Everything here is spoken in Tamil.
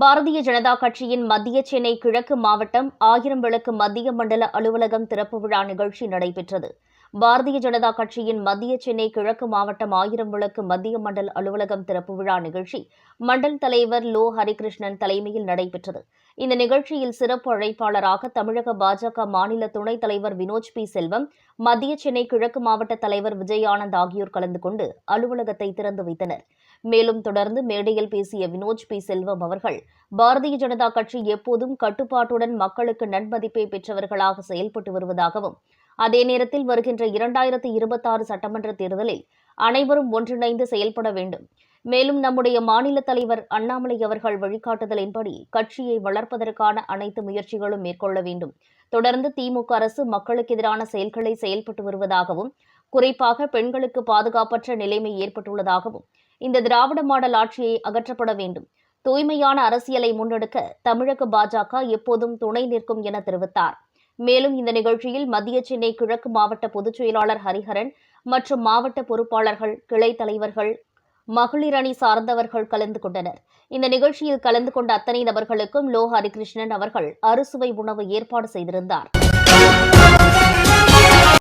பாரதிய ஜனதா கட்சியின் மத்திய சென்னை கிழக்கு மாவட்டம் ஆயிரம் விளக்கு மத்திய மண்டல அலுவலகம் திறப்பு விழா நிகழ்ச்சி நடைபெற்றது. பாரதிய ஜனதா கட்சியின் மத்திய சென்னை கிழக்கு மாவட்டம் ஆயிரம் விளக்கு மத்திய மண்டல அலுவலகம் திறப்பு விழா நிகழ்ச்சி மண்டல் தலைவர் லோ ஹரிகிருஷ்ணன் தலைமையில் நடைபெற்றது. இந்த நிகழ்ச்சியில் சிறப்பு அழைப்பாளராக தமிழக பாஜக மாநில துணைத் தலைவர் வினோஜ் பி. செல்வம் மத்திய சென்னை கிழக்கு மாவட்ட தலைவர் விஜயானந்த் ஆகியோர் கலந்து கொண்டு அலுவலகத்தை திறந்து வைத்தனர். மேலும் தொடர்ந்து மேடையில் பேசிய வினோஜ் பி. செல்வம் அவர்கள் பாரதிய ஜனதா கட்சி எப்போதும் கட்டுப்பாட்டுடன் மக்களுக்கு நன்மதிப்பை பெற்றவர்களாக செயல்பட்டு வருவதாகவும் அதே நேரத்தில் வருகின்ற இரண்டாயிரத்தி இருபத்தாறு சட்டமன்ற தேர்தலில் அனைவரும் ஒன்றிணைந்து செயல்பட வேண்டும். மேலும் நம்முடைய மாநில தலைவர் அண்ணாமலை அவர்கள் வழிகாட்டுதலின்படி கட்சியை வளர்ப்பதற்கான அனைத்து முயற்சிகளும் மேற்கொள்ள வேண்டும். தொடர்ந்து திமுக அரசு மக்களுக்கு எதிரான செயல்களை செயல்பட்டு வருவதாகவும் குறிப்பாக பெண்களுக்கு பாதுகாப்பற்ற நிலைமை ஏற்பட்டுள்ளதாகவும் இந்த திராவிட மாடல் ஆட்சியை அகற்றப்பட வேண்டும். தூய்மையான அரசியலை முன்னெடுக்க தமிழக பாஜக எப்போதும் துணை நிற்கும் என தெரிவித்தார். மேலும் இந்த நிகழ்ச்சியில் மத்திய சென்னை கிழக்கு மாவட்ட பொதுச் செயலாளர் ஹரிஹரன் மற்றும் மாவட்ட பொறுப்பாளர்கள் கிளை தலைவர்கள் மகளிர் அணி சார்ந்தவர்கள் கலந்து கொண்டனர். இந்த நிகழ்ச்சியில் கலந்து கொண்ட அத்தனை நபர்களுக்கும் லோ ஹரிகிருஷ்ணன் அவர்கள் அறுசுவை உணவு ஏற்பாடு செய்திருந்தார்.